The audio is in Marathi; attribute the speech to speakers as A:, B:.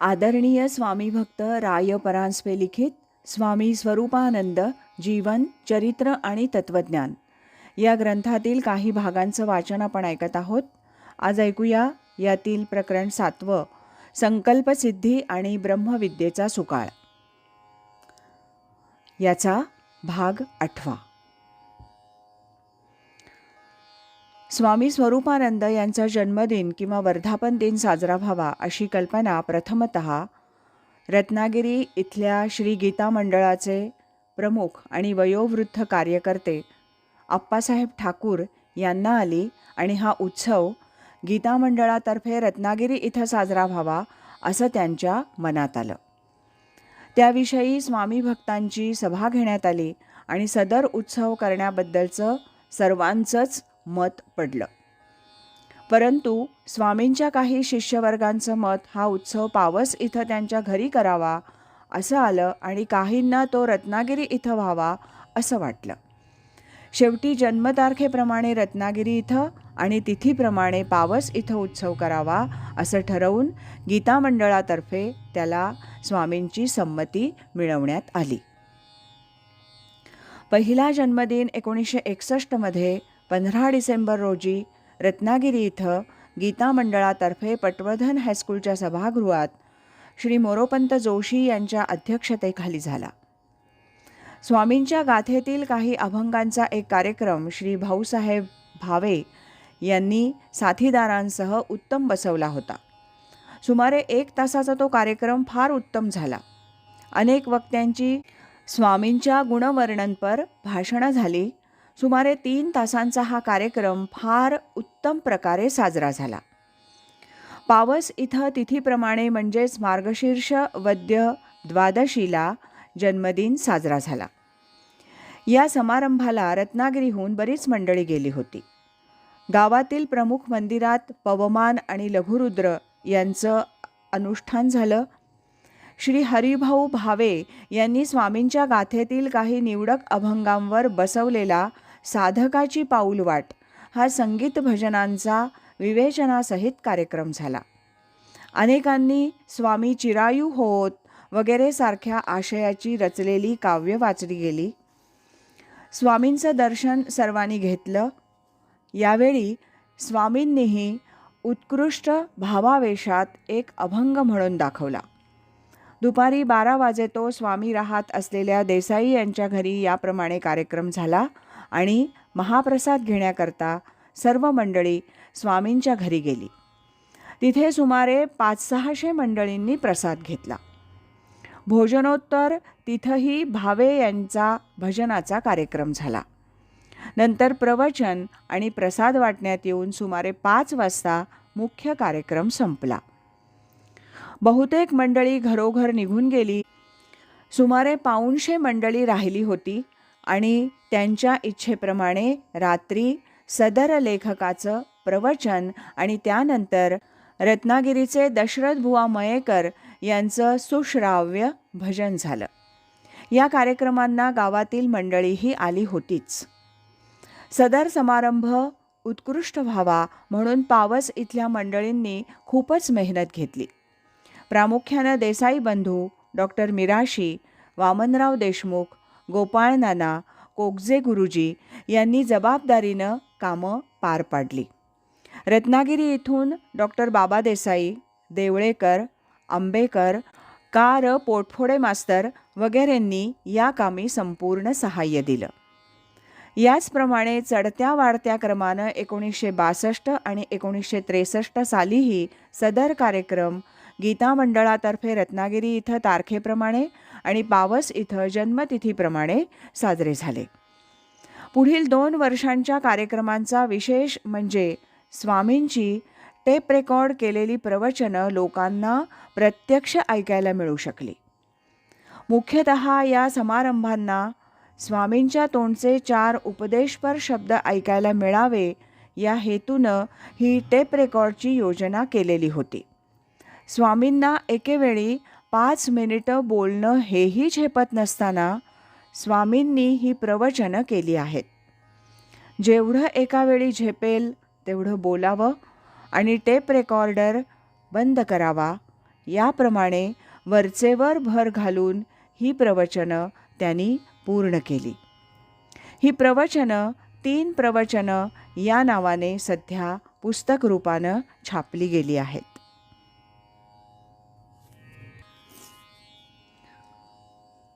A: आदरणीय स्वामी भक्त राय परांजपे लिखित स्वामी स्वरूपानंद जीवन चरित्र आणि तत्वज्ञान. या ग्रंथातील काही भागांचं वाचन आपण ऐकत आहोत. आज ऐकूया यातील प्रकरण सातवं संकल्पसिद्धी आणि ब्रह्मविद्येचा सुकाळ. याचा भाग आठवा. स्वामी स्वरूपानंद यांचा जन्मदिन किंवा वर्धापन दिन साजरा व्हावा अशी कल्पना प्रथमत रत्नागिरी इथल्या श्री गीता मंडळाचे प्रमुख आणि वयोवृद्ध कार्यकर्ते आप्पासाहेब ठाकूर यांना आली आणि हा उत्सव गीता मंडळातर्फे रत्नागिरी इथं साजरा व्हावा असं त्यांच्या मनात आलं. त्याविषयी स्वामी भक्तांची सभा घेण्यात आली आणि सदर उत्सव करण्याबद्दलचं सर्वांचंच मत पडलं. परंतु स्वामींच्या काही शिष्यवर्गांचं मत हा उत्सव पावस इथं त्यांच्या घरी करावा असं आलं आणि काहींना तो रत्नागिरी इथं व्हावा असं वाटलं. शेवटी जन्मतारखेप्रमाणे रत्नागिरी इथं आणि तिथीप्रमाणे पावस इथं उत्सव करावा असं ठरवून गीता मंडळातर्फे त्याला स्वामींची संमती मिळवण्यात आली. पहिला जन्मदिन एकोणीसशे एकसष्टमध्ये पंधरा डिसेंबर रोजी रत्नागिरी इथं गीता मंडळातर्फे पटवर्धन हायस्कूलच्या सभागृहात श्री मोरोपंत जोशी यांच्या अध्यक्षतेखाली झाला. स्वामींच्या गाथेतील काही अभंगांचा एक कार्यक्रम श्री भाऊसाहेब भावे यांनी साथीदारांसह उत्तम बसवला होता. सुमारे एक तासाचा तो कार्यक्रम फार उत्तम झाला. अनेक वक्त्यांची स्वामींच्या गुणवर्णनपर भाषणं झाली. सुमारे तीन तासांचा हा कार्यक्रम फार उत्तम प्रकारे साजरा झाला. पावस इथं तिथीप्रमाणे म्हणजेच मार्गशीर्ष वद्य द्वादशीला जन्मदिन साजरा झाला. या समारंभाला रत्नागिरीहून बरीच मंडळी गेली होती. गावातील प्रमुख मंदिरात पवमान आणि लघुरुद्र यांचं अनुष्ठान झालं. श्री हरिभाऊ भावे यांनी स्वामींच्या गाथेतील काही निवडक अभंगांवर बसवलेला साधकाची पाऊलवाट हा संगीत भजनांचा विवेचनासहित कार्यक्रम झाला. अनेकांनी स्वामी चिरायू होत वगैरे सारख्या आशयाची रचलेली काव्य वाचली गेली. स्वामींचं दर्शन सर्वांनी घेतलं. यावेळी स्वामींनीही उत्कृष्ट भावावेशात एक अभंग म्हणून दाखवला. दुपारी बारा वाजे तो स्वामी राहत असलेल्या देसाई यांच्या घरी याप्रमाणे कार्यक्रम झाला. आणि महाप्रसाद घेण्याकरता सर्व मंडळी स्वामींच्या घरी गेली. तिथे सुमारे पाच सहाशे मंडळींनी प्रसाद घेतला. भोजनोत्तर तिथंही भावे यांचा भजनाचा कार्यक्रम झाला. नंतर प्रवचन आणि प्रसाद वाटण्यात येऊन सुमारे पाच वाजता मुख्य कार्यक्रम संपला. बहुतेक मंडळी घरोघर निघून गेली. सुमारे पाऊणशे मंडळी राहिली होती. आणि त्यांच्या इच्छेप्रमाणे रात्री सदर लेखकाचं प्रवचन आणि त्यानंतर रत्नागिरीचे दशरथबुवा मयेकर यांचं सुश्राव्य भजन झालं. या कार्यक्रमांना गावातील मंडळीही आली होतीच. सदर समारंभ उत्कृष्ट व्हावा म्हणून पावस इथल्या मंडळींनी खूपच मेहनत घेतली. प्रामुख्यानं देसाई बंधू डॉक्टर मिराशी वामनराव देशमुख गोपाळ नाना कोगजे गुरुजी यांनी जबाबदारीनं कामं पार पाडली. रत्नागिरी इथून डॉक्टर बाबा देसाई देवळेकर आंबेकर कार पोटफोडे मास्तर वगैरेंनी या कामी संपूर्ण सहाय्य दिलं. याचप्रमाणे चढत्या वाढत्या क्रमानं एकोणीसशे बासष्ट आणि एकोणीसशे त्रेसष्ट सालीही सदर कार्यक्रम गीता मंडळातर्फे रत्नागिरी इथं तारखेप्रमाणे आणि पावस इथं जन्मतिथीप्रमाणे साजरे झाले. पुढील दोन वर्षांच्या कार्यक्रमांचा विशेष म्हणजे स्वामींची टेप रेकॉर्ड केलेली प्रवचनं लोकांना प्रत्यक्ष ऐकायला मिळू शकली. मुख्यतः या समारंभांना स्वामींच्या तोंडचे चार उपदेशपर शब्द ऐकायला मिळावे या हेतूनं ही टेप रेकॉर्डची योजना केलेली होती. स्वामींना एकेवेळी पाच मिनिटं बोलणं हेही झेपत नसताना स्वामींनी ही प्रवचनं केली आहेत. जेवढं एका वेळी झेपेल तेवढं बोलावं आणि टेप रेकॉर्डर बंद करावा याप्रमाणे वरचेवर भर घालून ही प्रवचनं त्यांनी पूर्ण केली. ही प्रवचनं तीन प्रवचनं या नावाने सध्या पुस्तक रूपानं छापली गेली आहेत.